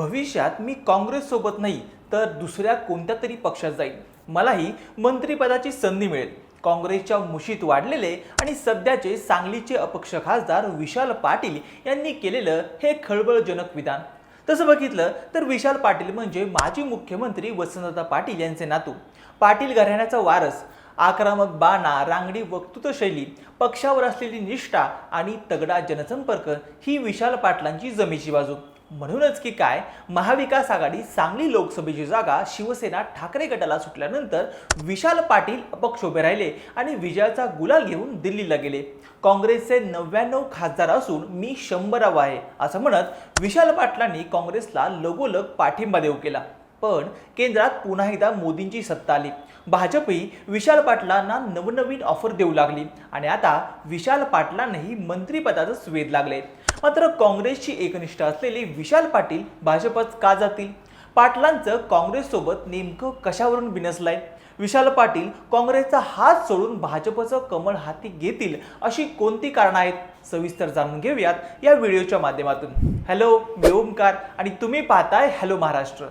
भविष्यात मी काँग्रेससोबत नाही तर दुसऱ्या कोणत्या तरी पक्षात जाईल मलाही मंत्रिपदाची संधी मिळेल. काँग्रेसच्या मुशीत वाढलेले आणि सध्याचे सांगलीचे अपक्ष खासदार विशाल पाटील यांनी केलेलं हे खळबळजनक विधान. तसं बघितलं तर विशाल पाटील म्हणजे माजी मुख्यमंत्री वसंतदादा पाटील यांचे नातू. पाटील घराण्याचा वारस आक्रमक बाणा रांगडी वक्तृत्वशैली पक्षावर असलेली निष्ठा आणि तगडा जनसंपर्क ही विशाल पाटलांची जमेची बाजू. म्हणूनच की काय महाविकास आघाडी सांगली लोकसभेची जागा शिवसेना ठाकरे गटाला सुटल्यानंतर विशाल पाटील अपक्ष उभे राहिले आणि विजयाचा गुलाल घेऊन दिल्लीला गेले. काँग्रेसचे नव्याण्णव खासदार असून मी शंभरावा आहे असं म्हणत विशाल पाटलांनी काँग्रेसला लगोलग पाठिंबा देऊ केला. पण केंद्रात पुन्हा एकदा मोदींची सत्ता आली. भाजपही विशाल पाटलांना नवनवीन ऑफर देऊ लागली. आणि आता विशाल पाटलांनाही मंत्रिपदाचं स्वेद लागले. मात्र काँग्रेसची एकनिष्ठ असलेले विशाल पाटील भाजपच का जातील? पाटलांचं काँग्रेससोबत नेमकं कशावरून बिनसलंय? विशाल पाटील काँग्रेसचा हात सोडून भाजपचं कमळ हाती घेतील अशी कोणती कारणं आहेत? सविस्तर जाणून घेऊयात या व्हिडिओच्या माध्यमातून. हॅलो मी ओमकार आणि तुम्ही पाहताय हॅलो महाराष्ट्र.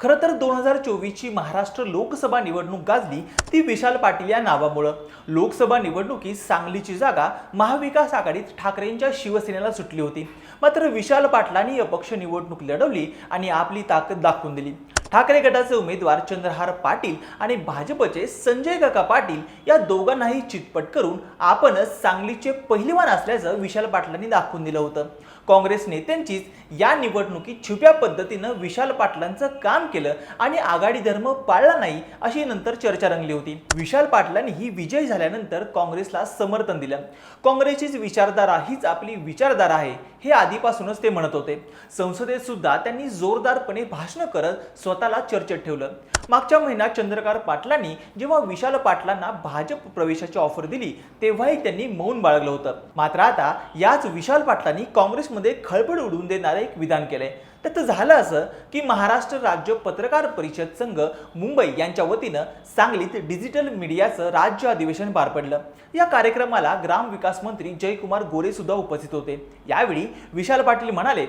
खरं तर दोन हजार चोवीसची महाराष्ट्र लोकसभा निवडणूक गाजली ती विशाल पाटील या नावामुळं. लोकसभा निवडणुकीत सांगलीची जागा महाविकास आघाडीत ठाकरेंच्या शिवसेनेला सुटली होती. मात्र विशाल पाटलांनी अपक्ष निवडणूक लढवली आणि आपली ताकद दाखवून दिली. ठाकरे गटाचे उमेदवार चंद्रहार पाटील आणि भाजपचे संजय काका पाटील या दोघांनाही चितपट करून आपणच सांगलीचे पहिलवान असल्याचं विशाल पाटलांनी दाखवून दिलं होतं. काँग्रेस नेत्यांचीच या निवडणुकीत छुप्या पद्धतीनं विशाल पाटलांचं काम केलं आणि आघाडी धर्म पाळला नाही अशी नंतर चर्चा रंगली होती. विशाल पाटलांनी ही विजय झाल्यानंतर काँग्रेसला समर्थन दिलं. काँग्रेसचीच विचारधारा हीच आपली विचारधारा आहे हे आधीपासूनच ते म्हणत होते. संसदेत सुद्धा त्यांनी जोरदारपणे भाषण करत स्वतःला चर्चेत ठेवलं. मागच्या महिन्यात चंद्रकांत पाटलांनी जेव्हा विशाल पाटलांना भाजप प्रवेशाची ऑफर दिली तेव्हाही त्यांनी मौन बाळगलं होतं. मात्र आता याच विशाल पाटलांनी काँग्रेस मध्ये खळबळ उडवून देणारं एक विधान केलंय. त्यात झालं असं की महाराष्ट्र राज्य पत्रकार परिषद संघ मुंबई यांच्या वतीनं सांगलीत डिजिटल मीडियाचं राज्य अधिवेशन पार पडलं. या कार्यक्रमाला ग्रामविकास मंत्री जयकुमार गोरे सुद्धा उपस्थित होते. यावेळी विशाल पाटील म्हणाले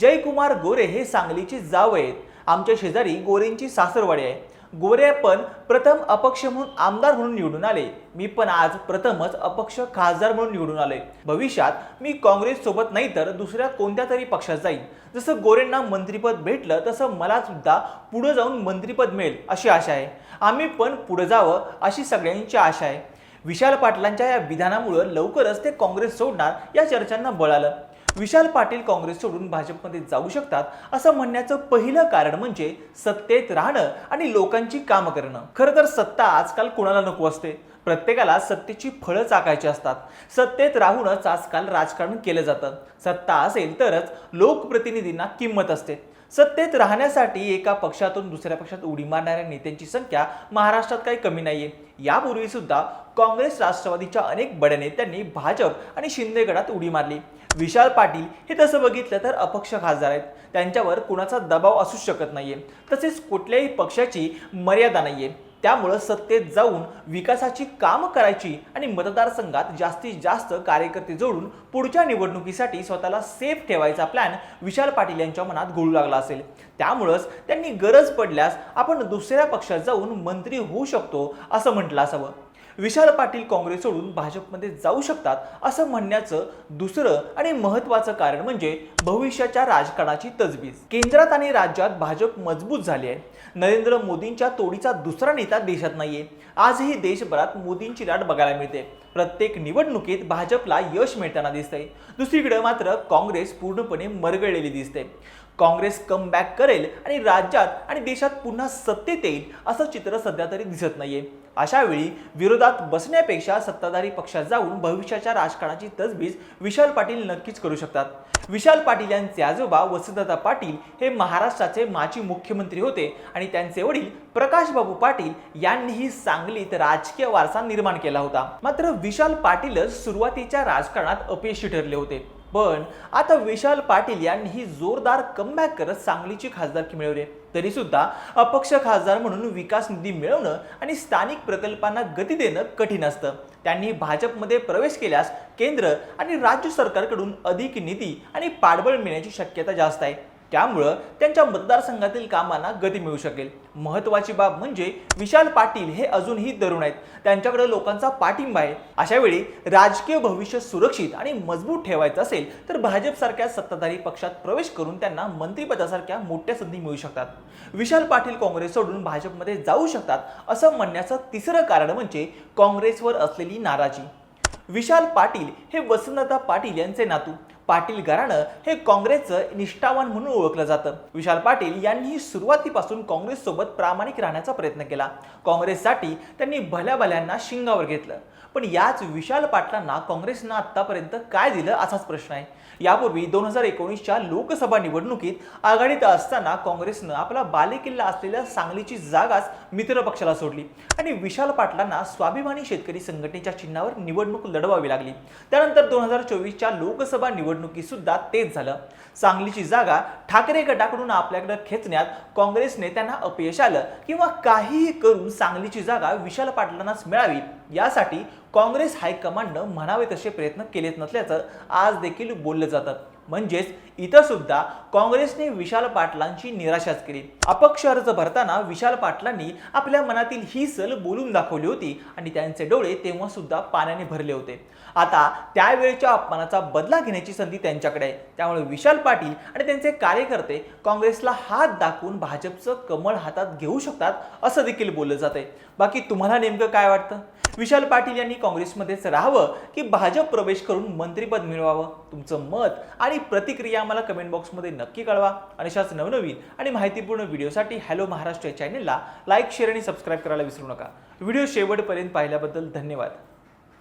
जयकुमार गोरे हे सांगलीचे जाव आहेत. आमच्या शेजारी गोरेंची सासरवाडी आहे. गोरे पण प्रथम अपक्ष म्हणून आमदार म्हणून निवडून आले. मी पण आज प्रथमच अपक्ष खासदार म्हणून निवडून आले भविष्यात मी काँग्रेस सोबत नाही तर दुसऱ्या कोणत्या तरी पक्षात जाईन. जसं गोरेंना मंत्रिपद भेटलं तसं मला सुद्धा पुढे जाऊन मंत्रिपद मिळेल अशी आशा आहे. आम्ही पण पुढे जावं अशी सगळ्यांची आशा आहे. विशाल पाटलांच्या या विधानामुळं लवकरच ते काँग्रेस सोडणार या चर्चांना बळ आलं. विशाल पाटील काँग्रेस सोडून भाजपमध्ये जाऊ शकतात असं म्हणण्याचं पहिलं कारण म्हणजे सत्तेत राहणं आणि लोकांची कामं करणं. खरं तर सत्ता आजकाल कोणाला नको असते? प्रत्येकाला सत्तेची फळं चाकायची असतात. सत्तेत राहूनच आजकाल राजकारण केलं जातं. सत्ता असेल तरच लोकप्रतिनिधींना किंमत असते. सत्तेत राहण्यासाठी एका पक्षातून दुसऱ्या पक्षात उडी मारणाऱ्या नेत्यांची संख्या महाराष्ट्रात काही कमी नाहीये. यापूर्वी सुद्धा काँग्रेस राष्ट्रवादीच्या अनेक बड्या नेत्यांनी भाजप आणि शिंदे गटात उडी मारली. विशाल पाटील हे तसं बघितलं तर अपक्ष खासदार आहेत. त्यांच्यावर कुणाचा दबाव असू शकत नाहीये. तसेच कुठल्याही पक्षाची मर्यादा नाहीये. त्यामुळं सत्तेत जाऊन विकासाची काम करायची आणि मतदारसंघात जास्तीत जास्त कार्यकर्ते जोडून पुढच्या निवडणुकीसाठी स्वतःला सेफ ठेवायचा प्लॅन विशाल पाटील यांच्या मनात घोळू लागला असेल. त्यामुळंच त्यांनी गरज पडल्यास आपण दुसऱ्या पक्षात जाऊन मंत्री होऊ शकतो असं म्हटलं असावं. विशाल पाटील काँग्रेस सोडून भाजपमध्ये जाऊ शकतात असं म्हणण्याचं दुसरं आणि महत्त्वाचं कारण म्हणजे भविष्याच्या राजकारणाची तजवीज. केंद्रात आणि राज्यात भाजप मजबूत झाली आहे. नरेंद्र मोदींच्या तोडीचा दुसरा नेता देशात नाहीये. आजही देशभरात मोदींची लाट बघायला मिळते. प्रत्येक निवडणुकीत भाजपला यश मिळताना दिसतंय. दुसरीकडे मात्र काँग्रेस पूर्णपणे मरगळलेली दिसते. काँग्रेस कम बॅक करेल आणि राज्यात आणि देशात पुन्हा सत्तेत येईल असं चित्र सध्या तरी दिसत नाहीये. अशा वेळी विरोधात बसण्यापेक्षा सत्ताधारी पक्षात जाऊन भविष्याच्या राजकारणाची तजवीज विशाल पाटील नक्कीच करू शकतात. विशाल पाटील यांचे आजोबा वसंतदादा पाटील हे महाराष्ट्राचे माजी मुख्यमंत्री होते आणि त्यांचे वडील प्रकाशबाबू पाटील यांनीही सांगलीत राजकीय वारसा निर्माण केला होता. मात्र विशाल पाटीलच सुरुवातीच्या राजकारणात अपयशी ठरले होते. पण आता विशाल पाटील यांनी ही जोरदार कमबॅक करत सांगलीची खासदारकी मिळवली. तरी सुद्धा अपक्ष खासदार म्हणून विकास निधी मिळवणं आणि स्थानिक प्रकल्पांना गती देणं कठीण असतं. त्यांनी भाजपमध्ये प्रवेश केल्यास केंद्र आणि राज्य सरकारकडून अधिक निधी आणि पाठबळ मिळण्याची शक्यता जास्त आहे. त्यामुळं त्यांच्या मतदारसंघातील कामांना गती मिळू शकेल. महत्वाची बाब म्हणजे विशाल पाटील हे अजूनही तरुण आहेत. त्यांच्याकडे लोकांचा पाठिंबा आहे. अशा वेळी राजकीय भविष्य सुरक्षित आणि मजबूत ठेवायचं असेल तर भाजपसारख्या सत्ताधारी पक्षात प्रवेश करून त्यांना मंत्रिपदासारख्या मोठ्या संधी मिळू शकतात. विशाल पाटील काँग्रेस सोडून भाजपमध्ये जाऊ शकतात असं म्हणण्याचं तिसरं कारण म्हणजे काँग्रेसवर असलेली नाराजी. विशाल पाटील हे वसंतदादा पाटील यांचे नातू. पाटील घराणं हे काँग्रेसचं निष्ठावान म्हणून ओळखलं जातं. विशाल पाटील यांनीही सुरुवातीपासून काँग्रेस सोबत प्रामाणिक राहण्याचा प्रयत्न केला. काँग्रेससाठी त्यांनी भल्या भल्यांना शिंगावर घेतलं. पण याच विशाल पाटलांना काँग्रेसनं आत्तापर्यंत काय दिलं असाच प्रश्न आहे. यापूर्वी दोन हजार एकोणीसच्या लोकसभा निवडणुकीत आघाडीत असताना काँग्रेसनं आपला बालेकिल्ला असलेल्या सांगलीची जागाच मित्र पक्षाला सोडली आणि विशाल पाटलांना स्वाभिमानी शेतकरी संघटनेच्या चिन्हावर निवडणूक लढवावी लागली. त्यानंतर दोन हजार चोवीसच्या लोकसभा निवडणुकीत सुद्धा तेच झालं. सांगलीची जागा ठाकरे गटाकडून आपल्याकडे खेचण्यात काँग्रेस नेत्यांना अपयश आलं किंवा काहीही करून सांगलीची जागा विशाल पाटलांनाच मिळावी यासाठी काँग्रेस हायकमांडनं म्हणावे तसे प्रयत्न केलेच नसल्याचं आज देखील बोललं जातं. म्हणजेच इथं सुद्धा काँग्रेसने विशाल पाटलांची निराशाच केली. अपक्ष अर्ज भरताना विशाल पाटलांनी आपल्या मनातील ही सल बोलून दाखवली होती आणि त्यांचे डोळे तेव्हा सुद्धा पाण्याने भरले होते. आता त्यावेळेच्या अपमानाचा बदला घेण्याची संधी त्यांच्याकडे आहे. त्यामुळे विशाल पाटील आणि त्यांचे कार्यकर्ते काँग्रेसला हात दाखवून भाजपचं कमळ हातात घेऊ शकतात असं देखील बोललं जाते बाकी तुम्हाला नेमकं काय वाटतं? विशाल पाटील यांनी काँग्रेसमध्येच राहावं की भाजप प्रवेश करून मंत्रिपद मिळवावं? तुमचं मत आणि प्रतिक्रिया आम्हाला कमेंट बॉक्समध्ये नक्की कळवा. आणि अशाच नवनवीन आणि माहितीपूर्ण व्हिडिओसाठी हॅलो महाराष्ट्र या चॅनेलला लाईक शेअर आणि सबस्क्राईब करायला विसरू नका. व्हिडिओ शेवटपर्यंत पाहिल्याबद्दल धन्यवाद.